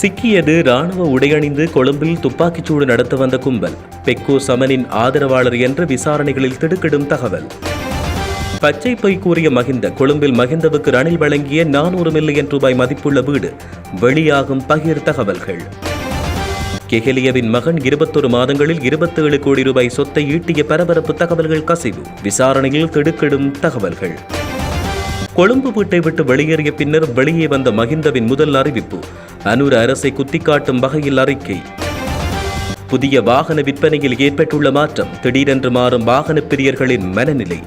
சிக்கியது ராணுவ உடையணிந்து கொழும்பில் துப்பாக்கிச்சூடு நடத்த வந்த கும்பல். பெக்கோ சமனின் ஆதரவாளர் என்ற விசாரணைகளில் திடுக்கிடும் தகவல். பச்சை பொய் கூறிய மகிந்த கொழும்பில் மகிந்தவுக்கு ரணில் வழங்கிய நானூறு மில்லியன் ரூபாய் மதிப்புள்ள வீடு. வெளியாகும் பகிர் தகவல்கள். கெஹலியவின் மகன் இருபத்தொரு மாதங்களில் இருபத்தேழு கோடி ரூபாய் சொத்தை ஈட்டிய பரபரப்பு தகவல்கள் கசிவு. விசாரணையில் திடுக்கிடும் தகவல்கள். கொழும்பு வீட்டை விட்டு வெளியேறிய பின்னர் வெளியே வந்த மகிந்தவின் முதல் அறிவிப்பு அனுர அரசை குத்திக்காட்டும் வகையில் அறிக்கை. புதிய வாகன விற்பனையில் ஏற்பட்டுள்ள மாற்றம் திடீரென்று மாறும் வாகன பிரியர்களின் மனநிலை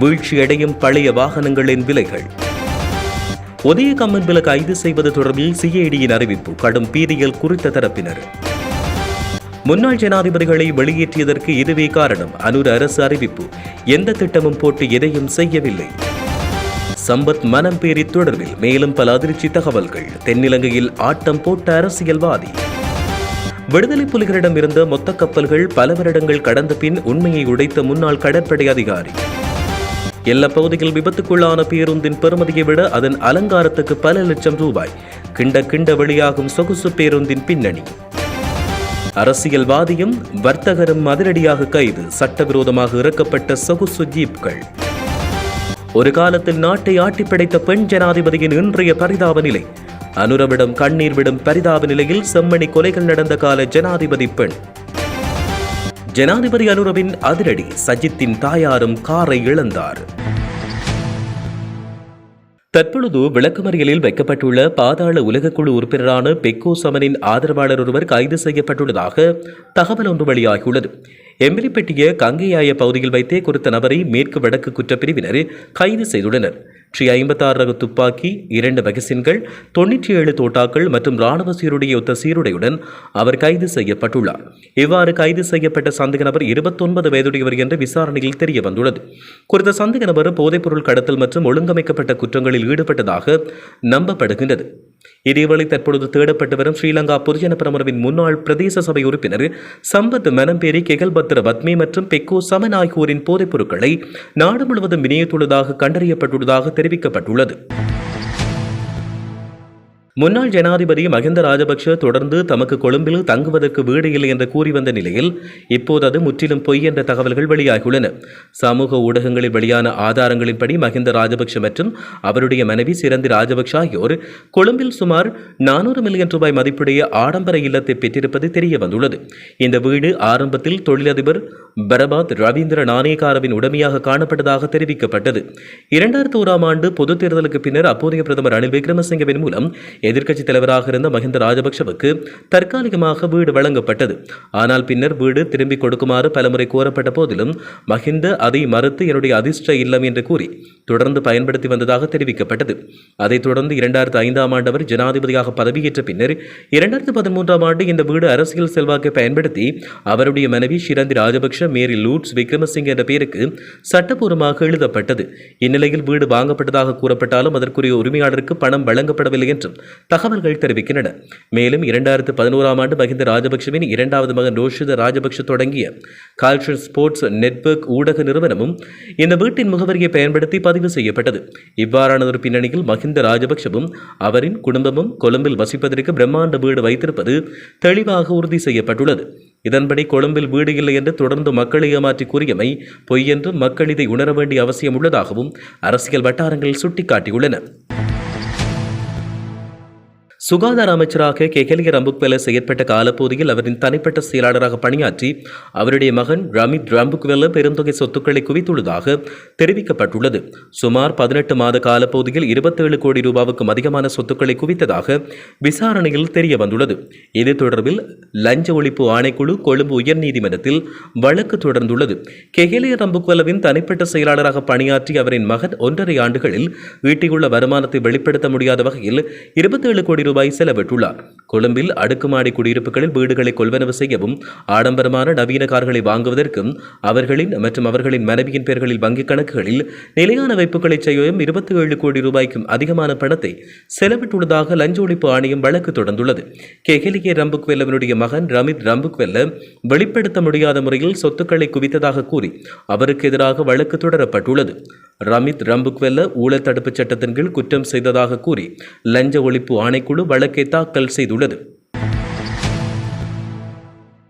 வீழ்ச்சியடையும் பழைய வாகனங்களின் விலைகள். உதய கம்மன்பில கைது செய்வது தொடர்பில் சிஐடியின் அறிவிப்பு கடும் பீதியில் குறித்த தரப்பினர். முன்னாள் ஜனாதிபதிகளை வெளியேற்றியதற்கு இதுவே காரணம் அனூர் அரசு அறிவிப்பு. எந்த திட்டமும் போட்டு எதையும் செய்யவில்லை. சம்பத் மனம் பேரி தொடர்பில் மேலும் பல அதிர்ச்சி தகவல்கள். தென்னிலங்கையில் ஆட்டம் போட்ட அரசியல்வாதி. விடுதலை புலிகளிடம் இருந்த மொத்த கப்பல்கள் பல வருடங்கள் கடந்த பின் உண்மையை உடைத்த முன்னாள் கடற்படை அதிகாரி. எல்லா பகுதியில் விபத்துக்குள்ளான பேருந்தின் பெறுமதியை விட அதன் அலங்காரத்துக்கு பல லட்சம் ரூபாய். கிண்ட கிண்ட வெளியாகும் சொகுசு பேருந்தின் பின்னணி. அரசியல்வாதியும் வர்த்தகரும் அதிரடியாக கைது. சட்டவிரோதமாக இறக்கப்பட்ட சொகுசு ஜீப்கள் ஒரு காலத்தில் நாட்டை ஆட்டி படைத்த பெண் ஜனாதிபதியின் இன்றைய பரிதாப நிலை. அனுரவிடம் கண்ணீர் விடும் பரிதாப நிலையில் செம்மணி கொலைகள் நடந்த கால ஜனாதிபதி பெண். ஜனாதிபதி அனுரவின் அதிரடி சஜித்தின் தாயாரும் காரை இழந்தார். தற்பொழுது விளக்கமறியலில் வைக்கப்பட்டுள்ள பாதாள உலகக்குழு உறுப்பினரான பெக்கோ சமனின் ஆதரவாளர் ஒருவர் கைது செய்யப்பட்டுள்ளதாக தகவல் ஒன்று வெளியாகியுள்ளது. எம்பிலிப்பட்டிய கங்கையாய பகுதியில் வைத்தே குறித்த நபரை மேற்கு வடக்கு குற்றப்பிரிவினர் கைது செய்துள்ளனர். ஸ்ரீ ஐம்பத்தாறு ரக துப்பாக்கி இரண்டு வெகசின்கள் தொன்னூற்றி ஏழு தோட்டாக்கள் மற்றும் ராணுவ சீருடைய ஒத்த சீருடையுடன் அவர் கைது செய்யப்பட்டுள்ளார். இவ்வாறு கைது செய்யப்பட்ட சந்தேக நபர் இருபத்தொன்பது வயதுடையவர் என்று விசாரணையில் தெரிய வந்துள்ளது குறித்த சந்தேக நபர் போதைப்பொருள் கடத்தல் மற்றும் ஒழுங்கமைக்கப்பட்ட குற்றங்களில் ஈடுபட்டதாக நம்பப்படுகின்றது. இதேவேளை தற்பொழுது தேடப்பட்டு வரும் ஸ்ரீலங்கா பொதுஜன பிரமுறவின் முன்னாள் பிரதேச சபை உறுப்பினர் சம்பத் மனம்பேரி கெகல்பத்ர பத்மி மற்றும் பெக்கோ சமன் ஆகியோரின் போதைப் பொருட்களை நாடு முழுவதும் விநியோகித்துள்ளதாக கண்டறியப்பட்டுள்ளதாக தெரிவிக்கப்பட்டுள்ளது. முன்னாள் ஜனாதிபதி மஹிந்த ராஜபக்ஷ தொடர்ந்து தமக்கு கொழும்பில் தங்குவதற்கு வீடு இல்லை என்று கூறி வந்த நிலையில் இப்போது அது முற்றிலும் பொய் என்ற தகவல்கள் வெளியாகியுள்ளன. சமூக ஊடகங்களில் வெளியான ஆதாரங்களின்படி மஹிந்த ராஜபக்ஷ மற்றும் அவருடைய மனைவி சிறந்தி ராஜபக்ஷ ஆகியோர் கொழும்பில் சுமார் நானூறு மில்லியன் ரூபாய் மதிப்புடைய ஆடம்பர இல்லத்தை பெற்றிருப்பது தெரிய வந்துள்ளது இந்த வீடு ஆரம்பத்தில் தொழிலதிபர் பரபாத் ரவீந்திர நாணயக்காரவின் உடமையாக காணப்பட்டதாக தெரிவிக்கப்பட்டது. இரண்டாயிரத்தி ஓராம் ஆண்டு பொதுத் தேர்தலுக்கு பின்னர் அப்போதைய பிரதமர் ரணில் விக்ரமசிங்கவின் மூலம் எதிர்க்கட்சித் தலைவராக இருந்த மஹிந்த ராஜபக்சவுக்கு தற்காலிகமாக வீடு வழங்கப்பட்டது. ஆனால் பின்னர் வீடு திரும்பிக் கொடுக்குமாறு பலமுறை கோரப்பட்ட போதிலும் மஹிந்த அதை மறுத்து என்னுடைய அதிர்ஷ்ட இல்லம் என்று கூறி தொடர்ந்து பயன்படுத்தி வந்ததாக தெரிவிக்கப்பட்டது. அதைத் தொடர்ந்து இரண்டாயிரத்து ஐந்தாம் ஆண்டு அவர் ஜனாதிபதியாக பதவியேற்ற பின்னர் இரண்டாயிரத்து பதிமூன்றாம் ஆண்டு இந்த வீடு அரசியல் செல்வாக்கை பயன்படுத்தி அவருடைய மனைவி ஷிரந்தி ராஜபக்ஷ மேரி லூட்ஸ் விக்ரமசிங் என்ற பேருக்கு சட்டப்பூர்வமாக எழுதப்பட்டது. இந்நிலையில் வீடு வாங்கப்பட்டதாக கூறப்பட்டாலும் அதற்குரிய உரிமையாளருக்கு பணம் வழங்கப்படவில்லை என்றும் தகவல்கள் தெரிவிக்கின்றன. மேலும் இரண்டாயிரத்து பதினோராம் ஆண்டு மஹிந்த ராஜபக்ஷவின் இரண்டாவது மகன் ரோஷித ராஜபக்ஷ தொடங்கிய கால்ஷன் ஸ்போர்ட்ஸ் நெட்வொர்க் ஊடக நிறுவனமும் இந்த வீட்டின் முகவரியை பயன்படுத்தி பதிவு செய்யப்பட்டது. இவ்வாறான ஒரு பின்னணியில் மஹிந்த ராஜபக்ஷவும் அவரின் குடும்பமும் கொழும்பில் வசிப்பதற்கு பிரம்மாண்ட வீடு வைத்திருப்பது தெளிவாக உறுதி செய்யப்பட்டுள்ளது. இதன்படி கொழும்பில் வீடு இல்லை என்று தொடர்ந்து மக்களை ஏமாற்றி கூறியமை பொய் என்று மக்கள் இதை உணர வேண்டிய அவசியம் உள்ளதாகவும் அரசியல் வட்டாரங்கள் சுட்டிக்காட்டியுள்ளன. சுகாதார அமைச்சராக கெகலிய ரம்புக்வெல செயற்பட்ட காலப்பகுதியில் அவரின் தனிப்பட்ட செயலாளராக பணியாற்றி அவருடைய மகன் ரமித் ரம்புக்வெல பெருந்தொகை சொத்துக்களை குவித்துள்ளதாக தெரிவிக்கப்பட்டுள்ளது. சுமார் பதினெட்டு மாத காலப்பகுதியில் இருபத்தேழு கோடி ரூபாவுக்கும் அதிகமான சொத்துக்களை குவித்ததாக விசாரணையில் தெரிய வந்துள்ளது இது தொடர்பில் லஞ்ச ஒழிப்பு ஆணைக்குழு கொழும்பு உயர்நீதிமன்றத்தில் வழக்கு தொடர்ந்துள்ளது. கெகலிய ரம்புக்வெலவின் தனிப்பட்ட செயலாளராக பணியாற்றி அவரின் மகன் ஒன்றரை ஆண்டுகளில் ஈட்டியுள்ள வருமானத்தை வெளிப்படுத்த முடியாத வகையில் இருபத்தேழு கோடி ரூபாய் ரூபாய் செலவிட்டுள்ளார். கொழும்பில் அடுக்குமாடி குடியிருப்புகளில் வீடுகளை கொள்வனவு செய்யவும் ஆடம்பரமான நவீன கார்களை வாங்குவதற்கும் அவர்களின் மற்றும் அவர்களின் மனைவியின் பெயர்களில் வங்கிக் கணக்குகளில் நிலையான வைப்புகளை செய்யவும் இருபத்தி ஏழு கோடி ரூபாய்க்கும் அதிகமான பணத்தை செலவிட்டுள்ளதாக லஞ்ச ஒழிப்பு ஆணையம் வழக்கு தொடர்ந்துள்ளது. கெஹலிகே ரம்புக்வெல்லவனுடைய மகன் ரமித் ரம்புக்வெல்ல வெளிப்படுத்த முடியாத முறையில் சொத்துக்களை குவித்ததாக கூறி அவருக்கு எதிராக வழக்கு தொடரப்பட்டுள்ளது. ரமித் ரம்புக்வெல்ல ஊழல் தடுப்புச் சட்டத்தின் கீழ் குற்றம் செய்ததாக கூறி லஞ்ச ஒழிப்பு ஆணைக்குழு வழக்கை தாக்கல் செய்துள்ளது.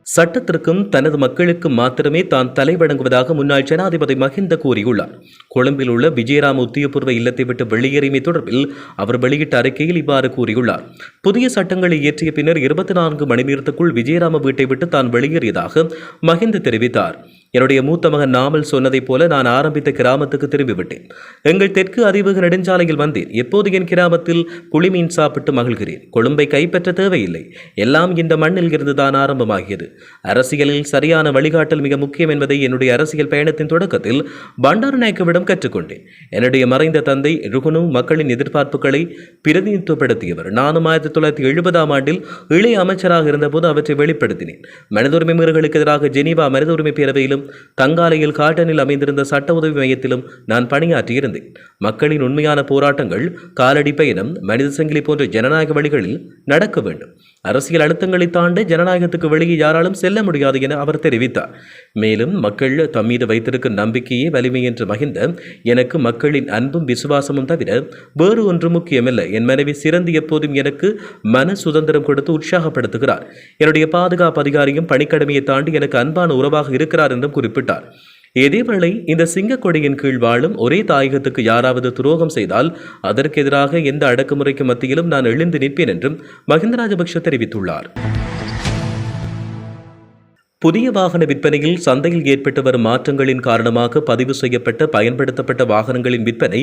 சட்டத்திற்கும் தனது மக்களுக்கும் மாத்திரமே தான் தலைவணங்குவதாக முன்னாள் ஜனாதிபதி மஹிந்த கூறியுள்ளார். கொழும்பில் உள்ள விஜயராம உத்தியபூர்வ இல்லத்தை விட்டு வெளியேறியமை தொடர்பில் அவர் வெளியிட்ட அறிக்கையில் இவ்வாறு கூறியுள்ளார். புதிய சட்டங்களை இயற்றிய பின்னர் இருபத்தி நான்கு மணி நேரத்துக்குள் விஜயராம வீட்டை விட்டு தான் வெளியேறியதாக மஹிந்த தெரிவித்தார். என்னுடைய மூத்த மகன் நாமல் சொன்னதைப் போல நான் ஆரம்பித்த கிராமத்துக்கு திரும்பிவிட்டேன். எங்கள் தெற்கு அறிவுக நெடுஞ்சாலையில் வந்தேன். எப்போது என் கிராமத்தில் புளிமீன் சாப்பிட்டு மகிழ்கிறேன். கொழும்பை கைப்பற்ற தேவையில்லை. எல்லாம் இந்த மண்ணில் இருந்துதான் ஆரம்பமாகியது. அரசியலில் சரியான வழிகாட்டல் மிக முக்கியம் என்பதை என்னுடைய அரசியல் பயணத்தின் தொடக்கத்தில் பண்டாரநாயக்கவிடம் கற்றுக்கொண்டேன். என்னுடைய மறைந்த தந்தை ருகுனு மக்களின் எதிர்பார்ப்புகளை பிரதிநிதித்துவப்படுத்தியவர். நானும் ஆயிரத்தி தொள்ளாயிரத்தி எழுபதாம் ஆண்டில் இளைய அமைச்சராக இருந்தபோது அவற்றை வெளிப்படுத்தினேன். மனித மீறல்களுக்கு எதிராக ஜெனீவா மனித உரிமை பேரவையிலும் தங்காலையில் காட்டனில் அமைந்திருந்த சட்ட உதவி மையத்திலும் நான் பணியாற்றியிருந்தேன். மக்களின் உண்மையான போராட்டங்கள் காலடி பயணம் மனித சங்கிலி போன்ற ஜனநாயக வழிகளில் நடக்க வேண்டும். அரசியல் அழுத்தங்களை தாண்டி ஜனநாயகத்துக்கு வெளியே யாராலும் செல்ல முடியாது என அவர் தெரிவித்தார். மேலும் மக்கள் தம் மீது வைத்திருக்கும் நம்பிக்கையே வலிமை என்று மகிந்த எனக்கு மக்களின் அன்பும் விசுவாசமும் தவிர வேறு ஒன்று முக்கியமில்லை. என் மனைவி சிறந்து எப்போதும் எனக்கு மன சுதந்திரம் கொடுத்து உற்சாகப்படுத்துகிறார். என்னுடைய பாதுகாப்பு அதிகாரியும் பணிக்கடமையை தாண்டி எனக்கு அன்பான உறவாக இருக்கிறார் என்றும் குறிப்பிட்டார். இதேவேளை இந்த சிங்கக்கொடியின் கீழ் வாழும் ஒரே தாயகத்துக்கு யாராவது துரோகம் செய்தால் அதற்கு எதிராக எந்த அடக்குமுறைக்கு மத்தியிலும் நான் எழுந்து நிற்பேன் என்றும் மஹிந்த ராஜபக்ஷ தெரிவித்துள்ளார். புதிய வாகன விற்பனையில் சந்தையில் ஏற்பட்டு வரும் மாற்றங்களின் காரணமாக பதிவு செய்யப்பட்ட பயன்படுத்தப்பட்ட வாகனங்களின் விற்பனை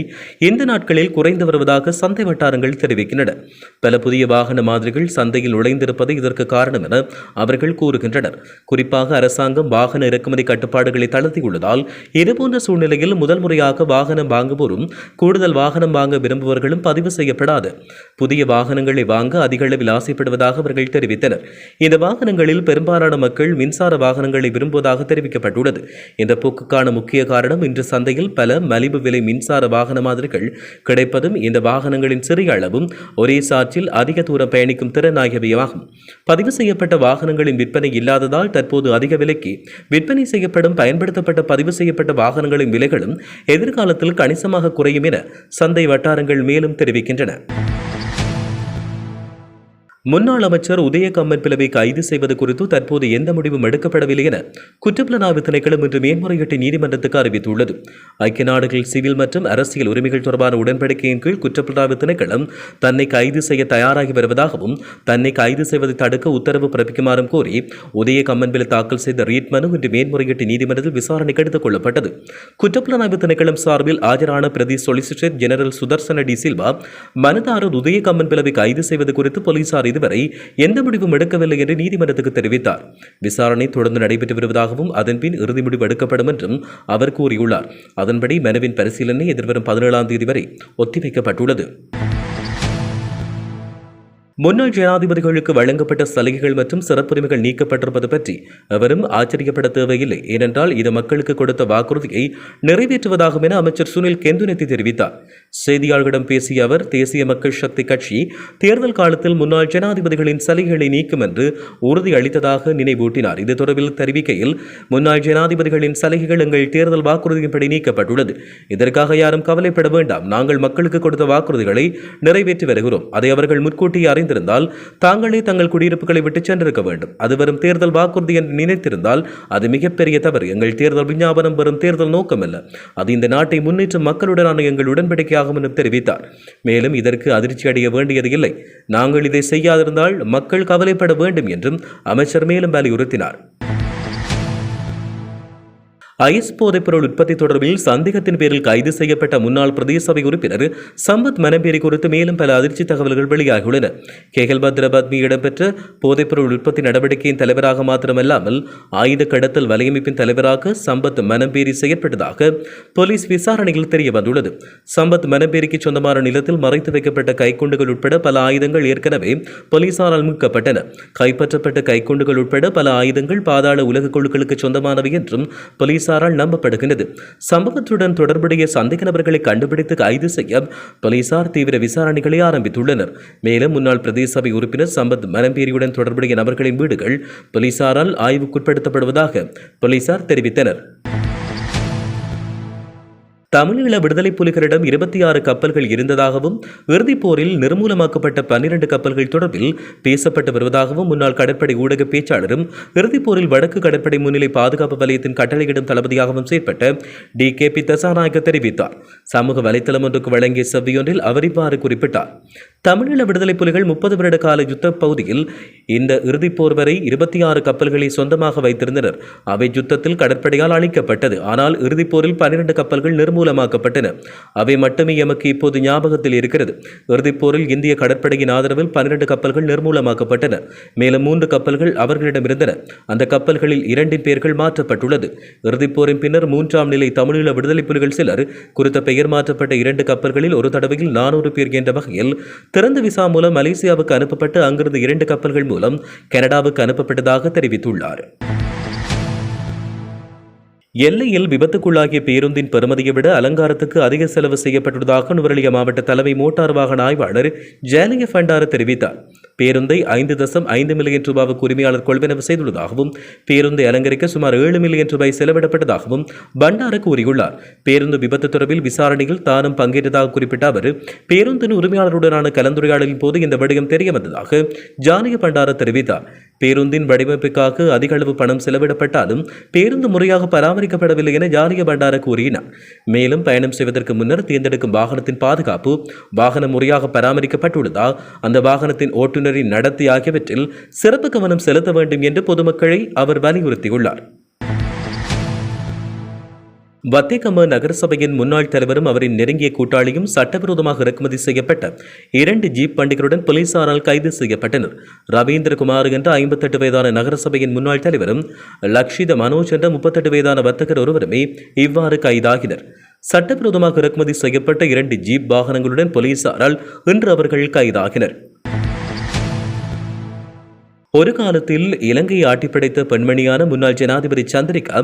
இந்த நாட்களில் குறைந்து வருவதாக சந்தை வட்டாரங்கள் தெரிவிக்கின்றன. பல புதிய வாகன மாதிரிகள் சந்தையில் நுழைந்திருப்பது இதற்கு காரணம் என அவர்கள் கூறுகின்றனர். குறிப்பாக அரசாங்கம் வாகன இறக்குமதி கட்டுப்பாடுகளை தளர்த்தியுள்ளதால் இதுபோன்ற சூழ்நிலையில் முதல் முறையாக வாகனம் வாங்குவோரும் கூடுதல் வாகனம் வாங்க விரும்புவர்களும் பதிவு செய்யப்படாது. புதிய வாகனங்களை வாங்க அதிக அளவில் ஆசைப்படுவதாக அவர்கள் தெரிவித்தனர். இந்த வாகனங்களில் பெரும்பாலான மக்கள் மின்சார மின்சார வாகனங்களை விரும்புவதாக தெரிவிக்கப்பட்டுள்ளது. இந்த போக்குக்கான முக்கிய காரணம் இன்று சந்தையில் பல மலிவு விலை மின்சார வாகன மாதிரிகள் கிடைப்பதும் இந்த வாகனங்களின் சிறிய அளவும் ஒரே சாற்றில் அதிக தூரம் பயணிக்கும் திறன் ஆகியவையாகும். பதிவு செய்யப்பட்ட வாகனங்களின் விற்பனை இல்லாததால் தற்போது அதிக விலைக்கு விற்பனை செய்யப்படும் பயன்படுத்தப்பட்ட பதிவு செய்யப்பட்ட வாகனங்களின் விலைகளும் எதிர்காலத்தில் கணிசமாக குறையும் என சந்தை வட்டாரங்கள் மேலும் தெரிவிக்கின்றன. முன்னாள் அமைச்சர் உதய கம்மன் பிளவை கைது செய்வது குறித்து தற்போது எந்த முடிவும் எடுக்கப்படவில்லை என குற்றப்புலனாய்வு திணைக்களம் இன்று மேன்முறையீட்டு நீதிமன்றத்துக்கு அறிவித்துள்ளது. ஐக்கிய நாடுகள் சிவில் மற்றும் அரசியல் உரிமைகள் தொடர்பான உடன்படிக்கையின் கீழ் குற்றப்புலனாய்வு திணைக்களம் தன்னை கைது செய்ய தயாராகி வருவதாகவும் தன்னை கைது செய்வதை தடுக்க உத்தரவு பிறப்பிக்குமாறும் கோரி உதய கம்மன்பில் தாக்கல் செய்த ரீட் மனு இன்று மேன்முறையீட்டு நீதிமன்றத்தில் விசாரணைக்கு எடுத்துக் கொள்ளப்பட்டது. குற்றப்புலனாய்வு திணைக்களம் சார்பில் ஆஜரான பிரதி solicitor general Sudarshana D Silva மனுதாரர் உதய கம்மன் பிளவை கைது செய்வது குறித்து போலீசார் இதுவரை எந்த முடிவும் எடுக்கவில்லை என்று நீதிமன்றத்துக்கு தெரிவித்தார். விசாரணை தொடர்ந்து நடைபெற்று வருவதாகவும் அதன்பின் இறுதி முடிவு எடுக்கப்படும் என்றும் அவர் கூறியுள்ளார். அதன்படி மனுவின் பரிசீலனை எதிர்வரும் பதினேழாம் தேதி வரை ஒத்திவைக்கப்பட்டுள்ளது. முன்னாள் ஜனாதிபதிகளுக்கு வழங்கப்பட்ட சலுகைகள் மற்றும் சிறப்புரிமைகள் நீக்கப்பட்டிருப்பது பற்றி அவரும் ஆச்சரியப்பட தேவையில்லை. ஏனென்றால் இது மக்களுக்கு கொடுத்த வாக்குறுதியை நிறைவேற்றுவதாகும் என அமைச்சர் சுனில் கெந்துனெத்தி தெரிவித்தார். செய்தியாளர்களிடம் பேசிய அவர் தேசிய மக்கள் சக்தி கட்சி தேர்தல் காலத்தில் முன்னாள் ஜனாதிபதிகளின் சலுகைகளை நீக்கும் என்று உறுதி அளித்ததாக நினைவூட்டினார். இது தொடர்பில் தெரிவிக்கையில் முன்னாள் ஜனாதிபதிகளின் சலுகைகள் எங்கள் தேர்தல் வாக்குறுதியின்படி நீக்கப்பட்டுள்ளது. இதற்காக யாரும் கவலைப்பட வேண்டாம். நாங்கள் மக்களுக்கு கொடுத்த வாக்குறுதிகளை நிறைவேற்றி வருகிறோம். அதை அவர்கள் முன்கூட்டியே அறிந்திருந்தால் தாங்களே தங்கள் குடியிருப்புகளை விட்டு சென்றிருக்க வேண்டும். அது வரும் தேர்தல் வாக்குறுதி என்று நினைத்திருந்தால் அது மிகப்பெரிய தவறு. எங்கள் தேர்தல் விஞ்ஞாபனம் வரும் தேர்தல் நோக்கமல்ல. அது இந்த நாட்டை முன்னேற்றும் மக்களுடனான எங்கள் உடன்படிக்கையாகும் என தெரிவித்தார். மேலும் இதற்கு அதிர்ச்சி அடைய வேண்டியது இல்லை. நாங்கள் இதை செய்யாதிருந்தால் மக்கள் கவலைப்பட வேண்டும் என்றும் அமைச்சர் மேலும் வலியுறுத்தினார். ஐஸ் போதைப்பொருள் உற்பத்தி தொடர்பில் சந்தேகத்தின் பேரில் கைது செய்யப்பட்ட முன்னாள் பிரதேச சபை உறுப்பினர் சம்பத் மனம்பேரி குறித்து மேலும் பல அதிர்ச்சி தகவல்கள் வெளியாகியுள்ளன. கேகல் பத்ரபாத்மி இடம்பெற்ற போதைப்பொருள் உற்பத்தி நடவடிக்கையின் தலைவராக மாத்திரமல்லாமல் ஆயுத கடத்தல் வலையமைப்பின் தலைவராக சம்பத் மனம்பேரி செயற்பட்டதாக போலீஸ் விசாரணையில் தெரிய வந்துள்ளது. சம்பத் மனம்பேரிக்கு சொந்தமான நிலத்தில் மறைத்து வைக்கப்பட்ட கைக்குண்டுகள் உட்பட பல ஆயுதங்கள் ஏற்கனவே போலீசாரால் மீட்கப்பட்டன கைப்பற்றப்பட்ட கைக்குண்டுகள் உட்பட பல ஆயுதங்கள் பாதாள உலக குழுக்களுக்கு சொந்தமானவை என்றும் போலீஸ் போலீசாரால் நம்பப்படுகின்றது. சம்பவத்துடன் தொடர்புடைய சந்தேக நபர்களை கண்டுபிடித்து கைது செய்ய போலீசார் தீவிர விசாரணைகளை ஆரம்பித்துள்ளனர். மேலும் முன்னாள் பிரதேச சபை உறுப்பினர் சம்பத் மரம்பேரியுடன் தொடர்புடைய நபர்களின் வீடுகள் போலீசாரால் ஆய்வுக்குட்படுத்தப்படுவதாக போலீசார் தெரிவித்தனர். தமிழீழ விடுதலை புலிகளிடம் இருபத்தி ஆறு கப்பல்கள் இருந்ததாகவும் இறுதிப் போரில் நிர்மூலமாக்கப்பட்ட பன்னிரண்டு கப்பல்கள் தொடர்பில் பேசப்பட்டு வருவதாகவும் முன்னாள் கடற்படை ஊடக பேச்சாளரும் இறுதிப் போரில் வடக்கு கடற்படை முன்னிலை பாதுகாப்பு வலயத்தின் கட்டளையிடும் தளபதியாகவும் செயற்பட்ட டி. கே. பி. தசாநாயக்க தெரிவித்தார். சமூக வலைத்தளம் ஒன்றுக்கு வழங்கிய செவ்வியொன்றில் அவர் இவ்வாறு குறிப்பிட்டார். தமிழீழ விடுதலை புலிகள் முப்பது வருட கால யுத்த பகுதியில் இந்த இறுதிப் போர் வரை இருபத்தி ஆறு கப்பல்களை சொந்தமாக வைத்திருந்தனர். அவை யுத்தத்தில் கடற்படையால் அழிக்கப்பட்டது. ஆனால் இறுதிப் போரில் பன்னிரண்டு கப்பல்கள் நிர்மூலமாக்கப்பட்டன அவை மட்டுமே எமக்கு இப்போது ஞாபகத்தில் இருக்கிறது. இறுதிப் போரில் இந்திய கடற்படையின் ஆதரவில் பன்னிரண்டு கப்பல்கள் நிர்மூலமாக்கப்பட்டன. மேலும் மூன்று கப்பல்கள் அவர்களிடம் இருந்தன. அந்த கப்பல்களில் இரண்டின் பெயர்கள் மாற்றப்பட்டுள்ளது. இறுதிப் போரின் பின்னர் மூன்றாம் நிலை தமிழீழ விடுதலை புலிகள் சிலர் குறித்த பெயர் மாற்றப்பட்ட இரண்டு கப்பல்களில் ஒரு தடவையில் நானூறு பேர் என்ற வகையில் திறந்த விசா மூலம் மலேசியாவுக்கு அனுப்பப்பட்டு அங்கிருந்து இரண்டு கப்பல்கள் மூலம் கனடாவுக்கு அனுப்பப்பட்டதாக தெரிவித்துள்ளார். எல்லையில் விபத்துக்குள்ளாகிய பேருந்தின் பெறுமதியை விட அலங்காரத்துக்கு அதிக செலவு செய்யப்பட்டுள்ளதாக நுவரெலியா மாவட்ட தலைமை மோட்டார் வாகன ஆய்வாளர் ஜேலிய ஃபண்டார தெரிவித்தார். பேருந்தை ஐந்து தசம் ஐந்து மில்லியன் ரூபாவுக்கு உரிமையாளர் கொள்வனவு செய்துள்ளதாகவும் பேருந்தை அலங்கரிக்க சுமார் ஏழு மில்லியன் ரூபாய் செலவிடப்பட்டதாகவும் பண்டார கூறியுள்ளார். பேருந்து விபத்து தொடர்பில் விசாரணையில் தானும் பங்கேற்றதாக குறிப்பிட்ட அவர் பேருந்தின் உரிமையாளருடனான கலந்துரையாடலின் போது இந்த விடயம் தெரிய வந்ததாக ஜானிய பண்டார தெரிவித்தார். பேருந்தின் வடிவமைப்புக்காக அதிக அளவு பணம் செலவிடப்பட்டாலும் பேருந்து முறையாக பராமரிக்கப்படவில்லை என ஜாலிய பண்டார கூறினார். மேலும் பயணம் செய்வதற்கு முன்னர் தேர்ந்தெடுக்கும் வாகனத்தின் பாதுகாப்பு வாகனம் முறையாக பராமரிக்கப்பட்டுள்ளதா அந்த வாகனத்தின் ஓட்டுநரின் நடத்தை ஆகியவற்றில் சிறப்பு கவனம் செலுத்த வேண்டும் என்று பொதுமக்களை அவர் வலியுறுத்தியுள்ளார். வத்திகம நகரசபையின் முன்னாள் தலைவரும் அவரின் நெருங்கிய கூட்டாளியும் சட்டவிரோதமாக இறக்குமதி செய்யப்பட்ட இரண்டு ஜீப் வண்டிகளுடன் போலீசாரால் கைது செய்யப்பட்டனர். ரவீந்திரகுமார் என்ற ஐம்பத்தெட்டு வயதான நகரசபையின் முன்னாள் தலைவரும் லக்ஷித மனோஜ் என்ற முப்பத்தெட்டு வயதான வர்த்தகர் ஒருவருமே இவ்வாறு கைதாகினர். சட்டவிரோதமாக இறக்குமதி செய்யப்பட்ட இரண்டு ஜீப் வாகனங்களுடன் போலீசாரால் இன்று அவர்கள் கைதாகினர். ஒரு காலத்தில் இலங்கையை ஆட்டிப்படைத்த பெண்மணியான முன்னாள் ஜனாதிபதி சந்திரிகா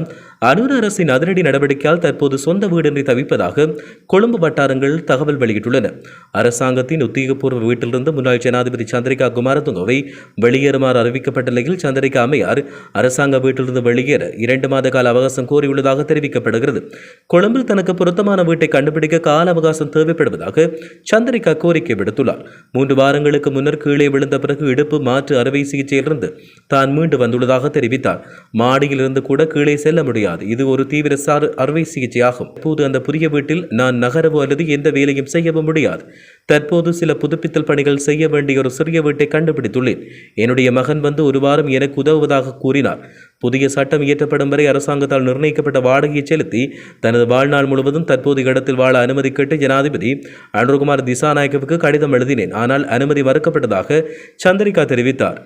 அனுர அரசின் அதிரடி நடவடிக்கையால் தற்போது சொந்த வீடின்றி தவிப்பதாக கொழும்பு வட்டாரங்கள் தகவல் வெளியிட்டுள்ளன. அரசாங்கத்தின் உத்தியோகபூர்வ வீட்டிலிருந்து முன்னாள் ஜனாதிபதி சந்திரிகா குமாரதுங்கவை வெளியேறுமாறு அறிவிக்கப்பட்ட நிலையில் சந்திரிகா அம்மையார் அரசாங்க வீட்டிலிருந்து வெளியேற இரண்டு மாத கால அவகாசம் கோரியுள்ளதாக தெரிவிக்கப்படுகிறது. கொழும்பில் தனக்கு பொருத்தமான வீட்டை கண்டுபிடிக்க கால அவகாசம் தேவைப்படுவதாக சந்திரிகா கோரிக்கை விடுத்துள்ளார். மூன்று வாரங்களுக்கு முன்னர் கீழே விழுந்த பிறகு இடுப்பு மாற்று அறுவை சிகிச்சை சிகிச்சையிலிருந்து தான் மீண்டு வந்துள்ளதாக தெரிவித்தார். மாடியிலிருந்து கூட கீழே செல்ல முடியாது. இது ஒரு தீவிர சார் அறுவை சிகிச்சையாகும். இப்போது அந்த புதிய வீட்டில் நான் நகரவோ அல்லது எந்த வேலையும் செய்யவும் முடியாது. தற்போது சில புதுப்பித்தல் பணிகள் செய்ய வேண்டிய ஒரு சிறிய வீட்டை கண்டுபிடித்துள்ளேன். என்னுடைய மகன் வந்து ஒரு வாரம் எனக்கு உதவுவதாக கூறினார். புதிய சட்டம் இயற்றப்படும் வரை அரசாங்கத்தால் நிர்ணயிக்கப்பட்ட வாடகையை செலுத்தி தனது வாழ்நாள் முழுவதும் தற்போதைய இடத்தில் வாழ அனுமதி கேட்டு ஜனாதிபதி அனுர்குமார் திசாநாயக்கவுக்கு கடிதம் எழுதினேன். ஆனால் அனுமதி மறுக்கப்பட்டதாக சந்திரிகா தெரிவித்தார்.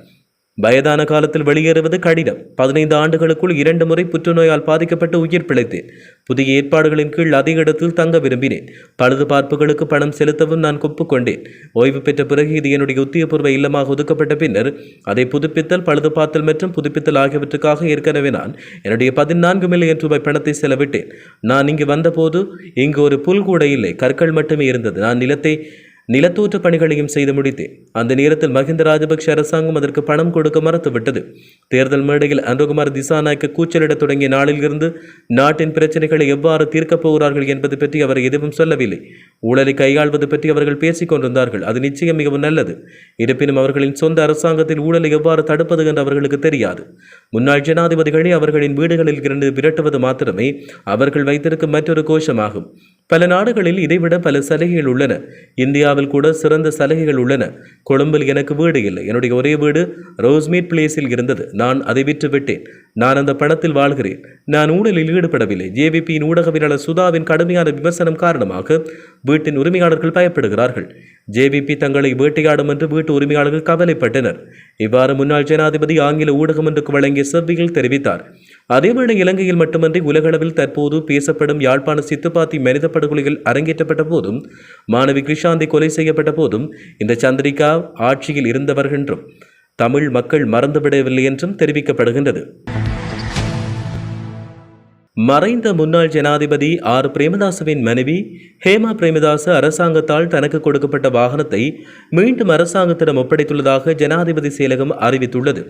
வயதான காலத்தில் வெளியேறுவது கடினம். பதினைந்து ஆண்டுகளுக்குள் இரண்டு முறை புற்றுநோயால் பாதிக்கப்பட்டு உயிர் பிழைத்தேன். புதிய ஏற்பாடுகளின் கீழ் அதிக இடத்தில் தங்க விரும்பினேன். பழுது பார்ப்புகளுக்கு பணம் செலுத்தவும் நான் ஒப்புக்கொண்டேன். ஓய்வு பெற்ற பிறகு இது என்னுடைய உத்தியபூர்வ இல்லமாக ஒதுக்கப்பட்ட பின்னர் அதை புதுப்பித்தல் பழுது பார்த்தல் மற்றும் புதுப்பித்தல் ஆகியவற்றுக்காக ஏற்கனவே நான் என்னுடைய பதினான்கு மில்லியன் ரூபாய் பணத்தை செலவிட்டேன். நான் இங்கு வந்தபோது இங்கு ஒரு புல் கூட இல்லை. கற்கள் மட்டுமே இருந்தது. நான் நிலத்தை நிலத்தோற்ற பணிகளையும் செய்து முடித்தேன் அந்த நேரத்தில் மஹிந்த ராஜபக்ஷ அரசாங்கம் அதற்கு பணம் கொடுக்க மறுத்துவிட்டது. தேர்தல் மேடையில் அனுகுமார் திசாநாயக்க கூச்சலிடத் தொடங்கிய நாளிலிருந்து நாட்டின் பிரச்சனைகளை எவ்வாறு தீர்க்கப் போகிறார்கள் என்பது பற்றி அவர் எதுவும் சொல்லவில்லை. ஊழலை கையாள்வது பற்றி அவர்கள் பேசிக் கொண்டிருந்தார்கள். அது நிச்சயம் மிகவும் நல்லது. இருப்பினும் அவர்களின் சொந்த அரசாங்கத்தில் ஊழலை எவ்வாறு தடுப்பது என்று அவர்களுக்கு தெரியாது. முன்னாள் ஜனாதிபதிகளை அவர்களின் வீடுகளில் இருந்து விரட்டுவது மாத்திரமே அவர்கள் வைத்திருக்கும் மற்றொரு கோஷமாகும். பல நாடுகளில் இதைவிட பல சலுகைகள் உள்ளன. இந்தியாவில் கூட சிறந்த சலுகைகள் உள்ளன. கொழும்பில் எனக்கு வீடு இல்லை. என்னுடைய ஒரே வீடு ரோஸ்மீட் பிளேஸில் இருந்தது. நான் அதை விற்று விட்டேன் நான் அந்த பணத்தில் வாழ்கிறேன். நான் ஊழலில் ஈடுபடவில்லை. ஜேவிபியின் ஊடகவியலாளர் சுதாவின் கடுமையான விமர்சனம் காரணமாக வீட்டின் உரிமையாளர்கள் பயப்படுகிறார்கள். ஜேவிபி தங்களை வேட்டையாடும் என்று வீட்டு உரிமையாளர்கள் கவலைப்பட்டனர். இவ்வாறு முன்னாள் ஜனாதிபதி ஆங்கில ஊடகம் ஒன்றுக்கு வழங்கிய செவ்வியில் தெரிவித்தார். அதேவேளை இலங்கையில் மட்டுமன்றி உலகளவில் தற்போது பேசப்படும் யாழ்ப்பாண சித்துப்பாத்தி மனித படுகொலைகள் அரங்கேற்றப்பட்ட போதும் மாணவி கிருஷாந்தி கொலை செய்யப்பட்ட போதும் இந்த சந்திரிகா ஆட்சியில் இருந்தவர் என்றும் தமிழ் மக்கள் மறந்துவிடவில்லை என்றும் தெரிவிக்கப்படுகின்றது. மறைந்த முன்னாள் ஜனாதிபதி ஆர். பிரேமதாசவின் மனைவி ஹேமா பிரேமதாச அரசாங்கத்தால் தனக்கு கொடுக்கப்பட்ட வாகனத்தை மீண்டும் அரசாங்கத்திடம் ஒப்படைத்துள்ளதாக ஜனாதிபதி செயலகம் அறிவித்துள்ளது.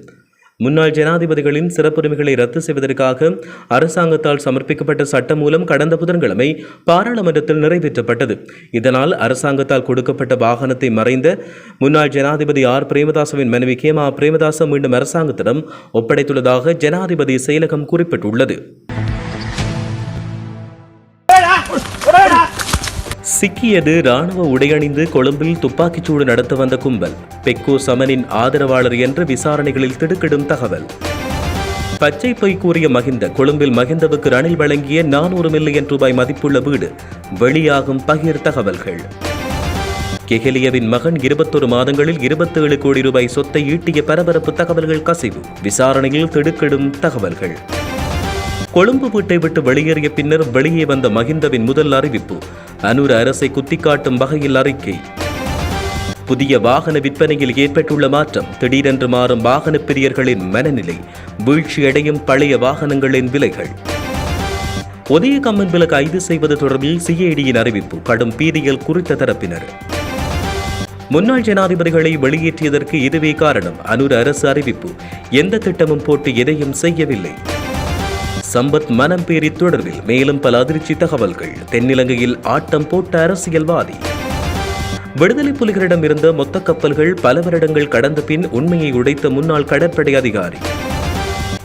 முன்னாள் ஜனாதிபதிகளின் சிறப்புரிமைகளை ரத்து செய்வதற்காக அரசாங்கத்தால் சமர்ப்பிக்கப்பட்ட சட்டம் மூலம் கடந்த புதன்கிழமை பாராளுமன்றத்தில் நிறைவேற்றப்பட்டது. இதனால் அரசாங்கத்தால் கொடுக்கப்பட்ட வாகனத்தை மறைந்த முன்னாள் ஜனாதிபதி ஆர். பிரேமதாசவின் மனைவி கேமா பிரேமதாச மீண்டும் அரசாங்கத்திடம் ஒப்படைத்துள்ளதாக ஜனாதிபதி செயலகம் குறிப்பிட்டுள்ளது. சிக்கியது ராணுவ உடையணிந்து கொழும்பில் துப்பாக்கிச்சூடு நடத்த வந்த கும்பல். பெக்கோ சமனின் ஆதரவாளர் என்று விசாரணைகளில் திடுக்கிடும் தகவல். பச்சை பொய் கூறிய மகிந்த கொழும்பில் மகிந்தவுக்கு ரணில் வழங்கிய நானூறு மில்லியன் ரூபாய் மதிப்புள்ள வீடு. வெளியாகும் பகிர் தகவல்கள். கெஹலியவின் மகன் இருபத்தொரு மாதங்களில் இருபத்தேழு கோடி ரூபாய் சொத்தை ஈட்டிய பரபரப்பு தகவல்கள் கசிவு. விசாரணையில் திடுக்கிடும் தகவல்கள். கொழும்பு வீட்டை விட்டு வெளியேறிய பின்னர் வெளியே வந்த மகிந்தவின் முதல் அறிவிப்பு. அனூர் அரசை குத்திக்காட்டும் வகையில் அறிக்கை. புதிய வாகன விற்பனையில் ஏற்பட்டுள்ள மாற்றம் திடீரென்று மாறும் வாகன பிரியர்களின் மனநிலை வீழ்ச்சியடையும் பழைய வாகனங்களின் விலைகள். உதய விலக்கு கைது செய்வது தொடர்பில் சிஐடியின் அறிவிப்பு கடும் பீதியில் குறித்த தரப்பினர். முன்னாள் ஜனாதிபதிகளை வெளியேற்றியதற்கு இதுவே காரணம் அனுர் அரசு அறிவிப்பு. எந்த திட்டமும் போட்டு எதையும் செய்யவில்லை. சம்பத் மனம் பேரி தொடர்பில் மேலும் பல அதிர்ச்சி தகவல்கள். தென்னிலங்கையில் ஆட்டம் போட்ட அரசியல்வாதி. விடுதலை புலிகளிடம் இருந்த மொத்த கப்பல்கள் பல வருடங்கள் கடந்த பின் உண்மையை உடைத்த முன்னாள் கடற்படை அதிகாரி.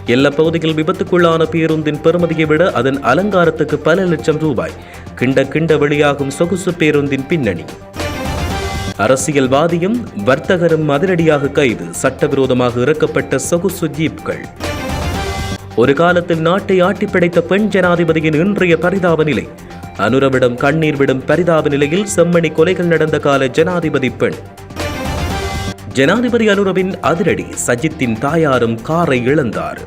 எல்லா பகுதியில் விபத்துக்குள்ளான பேருந்தின் பெறுமதியை விட அதன் அலங்காரத்துக்கு பல லட்சம் ரூபாய். கிண்ட கிண்ட வெளியாகும் சொகுசு பேருந்தின் பின்னணி. அரசியல்வாதியும் வர்த்தகரும் அதிரடியாக கைது. சட்டவிரோதமாக இறக்கப்பட்ட சொகுசு ஜீப்கள் ஒரு காலத்தில் நாட்டை ஆட்டி படைத்த பெண் ஜனாதிபதியின் இன்றைய பரிதாப நிலை. அனுரவிடம் கண்ணீர் விடும் பரிதாப நிலையில் செம்மணி கொலைகள் நடந்த கால ஜனாதிபதி பெண். ஜனாதிபதி அனுரவின் அதிரடி சஜித்தின் தாயாரும் காரை இழந்தார்.